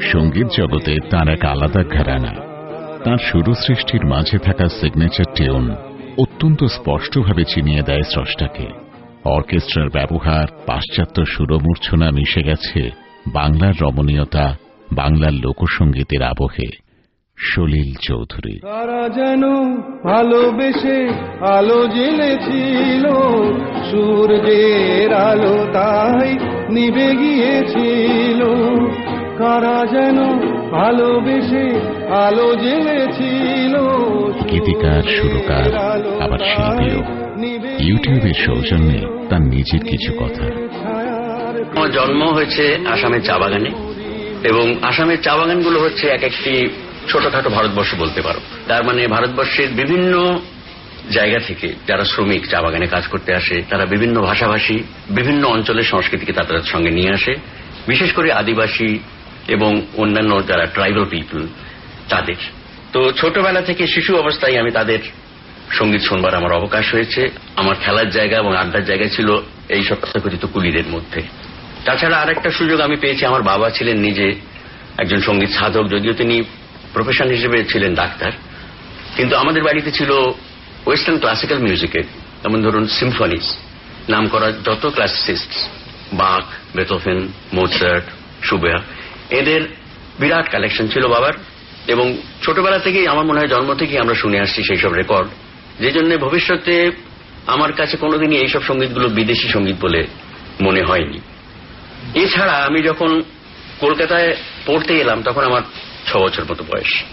সংগীত জগতে তার এক আলাদা ঘরানা। তার শুরু সৃষ্টির মাঝে থাকা সিগনেচার টিউন অত্যন্ত স্পষ্টভাবে চিনিয়ে দেয় স্রষ্টাকে। অর্কেস্ট্রার ব্যবহার, পাশ্চাত্য সুরমূর্ছনা মিশে গেছে বাংলার রমণীয়তা, বাংলার লোকসঙ্গীতের আবহে। সলিল চৌধুরী। তারা যেন ভালোবেসে আলো জ্বেলেছিল সূর্যের আলো তাই নিভে গিয়েছিল। কারা যেন ভালোবেসে আলো জ্বেলেছিল গীতিকার সুরকার আবার শিল্পীও। ইউটিউবের সৌজন্যে তার নিজের কিছু কথা। আমার জন্ম হয়েছে আসামের চা বাগানে এবং আসামের চা বাগানগুলো হচ্ছে এক একটি ছোটখাটো ভারতবর্ষ বলতে পারো। তার মানে ভারতবর্ষের বিভিন্ন জায়গা থেকে যারা শ্রমিক চা বাগানে কাজ করতে আসে তারা বিভিন্ন ভাষাভাষী বিভিন্ন অঞ্চলের সংস্কৃতিকে তাদের সঙ্গে নিয়ে আসে। বিশেষ করে আদিবাসী এবং অন্যান্য যারা ট্রাইবাল পিপল তাদের। তো ছোটবেলা থেকে শিশু অবস্থায় আমি তাদের সংগীত শুনবার আমার অবকাশ হয়েছে। আমার খেলার জায়গা এবং আড্ডার জায়গা ছিল এই সব তথাকথিত কুলিদের মধ্যে। তাছাড়া আরেকটা সুযোগ আমি পেয়েছি, আমার বাবা ছিলেন নিজে একজন সংগীত সাধক, যদিও তিনি প্রফেশন হিসেবে ছিলেন ডাক্তার। কিন্তু আমাদের বাড়িতে ছিল ওয়েস্টার্ন ক্লাসিক্যাল মিউজিকের যেমন ধরুন সিম্ফনিস নাম করা যত ক্লাসিস্ট বাক বেথোফেন মোটসার্ট সুবেয়া এদের বিরাট কালেকশন ছিল বাবার, এবং ছোটবেলা থেকেই আমার মনে হয় জন্ম থেকেই আমরা শুনে আসছি সেই সব রেকর্ড যে জন্য ভবিষ্যতে আমার কাছে কোনোদিনই এইসব সঙ্গীতগুলো বিদেশি সংগীত বলে মনে হয়নি। এছাড়া আমি যখন কলকাতায় পড়তে এলাম, তখন আমার ছ বছর মতো বয়স।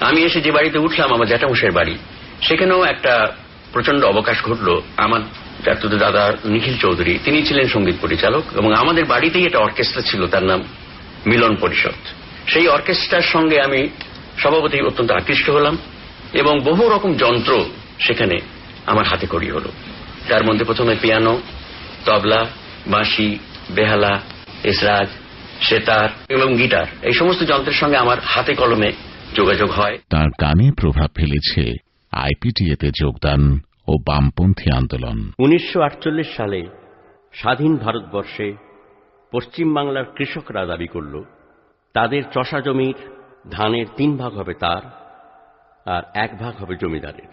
আমি এসে যে বাড়িতে উঠলাম, আমার জ্যাঠামশাইয়ের বাড়ি, সেখানেও একটা প্রচণ্ড অবকাশ ঘটলো। আমার জাতীয় দাদা নিখিল চৌধুরী, তিনি ছিলেন সংগীত পরিচালক, এবং আমাদের বাড়িতেই একটা অর্কেস্ট্রা ছিল, তার নাম মিলন পরিষদ। সেই অর্কেস্ট্রার সঙ্গে আমি সভাপতি অত্যন্ত আকৃষ্ট হলাম এবং বহু রকম যন্ত্র সেখানে আমার হাতে করি হলো। তার মধ্যে প্রথমে পিয়ানো তবলা বাঁশি বেহালা এসরাজ সেতার এবং গিটার। এই সমস্ত যন্ত্রের সঙ্গে আমার হাতে কলমে যোগাযোগ হয়। তার গানে প্রভাব ফেলেছে আইপিটিএতে যোগদান ও বামপন্থী আন্দোলন। উনিশশো আটচল্লিশ সালে স্বাধীন ভারতবর্ষে পশ্চিমবাংলার কৃষকরা দাবি করল, তাদের চষা জমির ধানের তিন ভাগ হবে তার আর এক ভাগ হবে জমিদারের,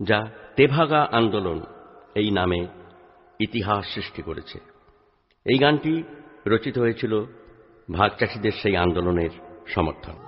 যা তেভাগা আন্দোলন এই নামে ইতিহাস সৃষ্টি করেছে। এই গানটি রচিত হয়েছিল ভাগচাষীদের সেই আন্দোলনের সমর্থন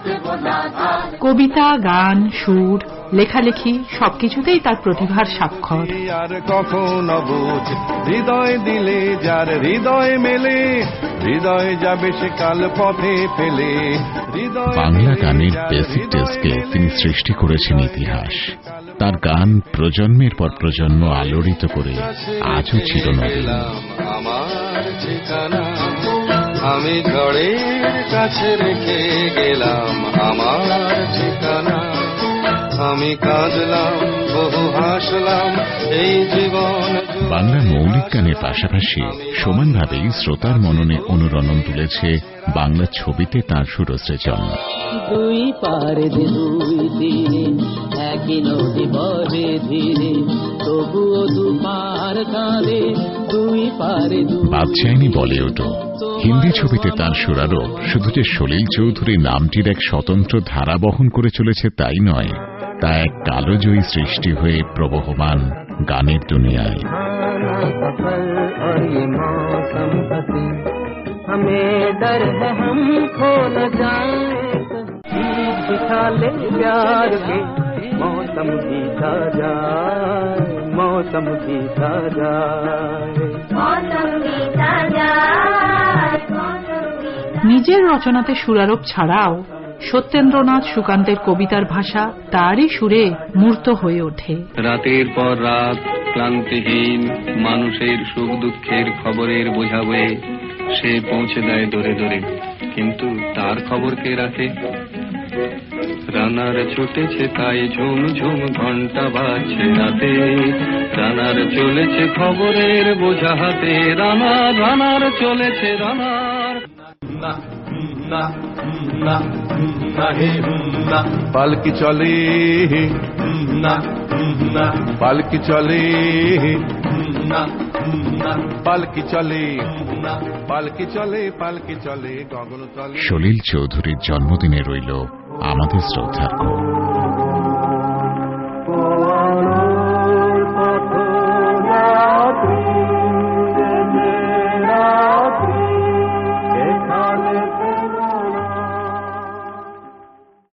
কবিতা গান সুর লেখালেখি সবকিছুতেই তার প্রতিভার স্বাক্ষর। আর কখন বুঝ হৃদয় দিলে যার হৃদয় মেলে হৃদয় যাবে সে কাল পথে ফেলে। হৃদয় বাংলা গানের বেসিক টেস্টকে তিনি সৃষ্টি করেছেন ইতিহাস। তার গান প্রজন্মের পর প্রজন্ম আলোড়িত করে আজও চিরনবীন। গেলাম আমার ঠিকানা আমি ঝড়ের কাছে রেখে গেলাম আমার ঠিকানা। আমি কাঁদলাম বহু হাসলাম এই জীবন বাংলা মৌলিক গানের পাশাপাশি সমানভাবেই শ্রোতার মননে অনুরণন তুলেছে বাংলা ছবিতে তাঁর সুরসৃজন। দুই পারে দুই তীরে একই নদী বহে ধীরে তবুও দু পার কাঁদে দুই পারে দুই বাদ যায়নি বলিউডও হিন্দি ছবিতে তার সুরারোপ শুধু যে সলিল চৌধুরী নামটির এক স্বতন্ত্র ধারা বহন করে চলেছে তাই নয় তা এক কালোজয়ী সৃষ্টি হয়ে প্রবহমান গানের দুনিয়ায় हमें डर है हम खो न जाए कहीं दिखा ले प्यार के मौसम बीता जाए मौसम बीता जाए मौसम बीता जाए मौसम बीता নিজের রচনাতে সুরারোপ ছাড়াও সত্যেন্দ্রনাথ সুকান্তের কবিতার ভাষা তারই সুরে মূর্ত হয়ে ওঠে। রাতের পর রাত ক্লান্তিহীন মানুষের সুখ দুঃখের খবরের বোঝা বয়ে সে পৌঁছে দেয় দূরে দূরে। কিন্তু তার খবর কে রাখে? রানার ছুটেছে তাই ঝুম ঝুম ঘণ্টা বাজছে রাতে। রানার চলেছে খবরের বোঝা হাতে রানার রানার চলেছে রানার পালকি চলে পালকি চলে পালকি চলে পালকি চলে পালকি চলে, গগন চলে। সলিল চৌধুরীর জন্মদিনে রইল আমাদের শ্রদ্ধার্ঘ্য।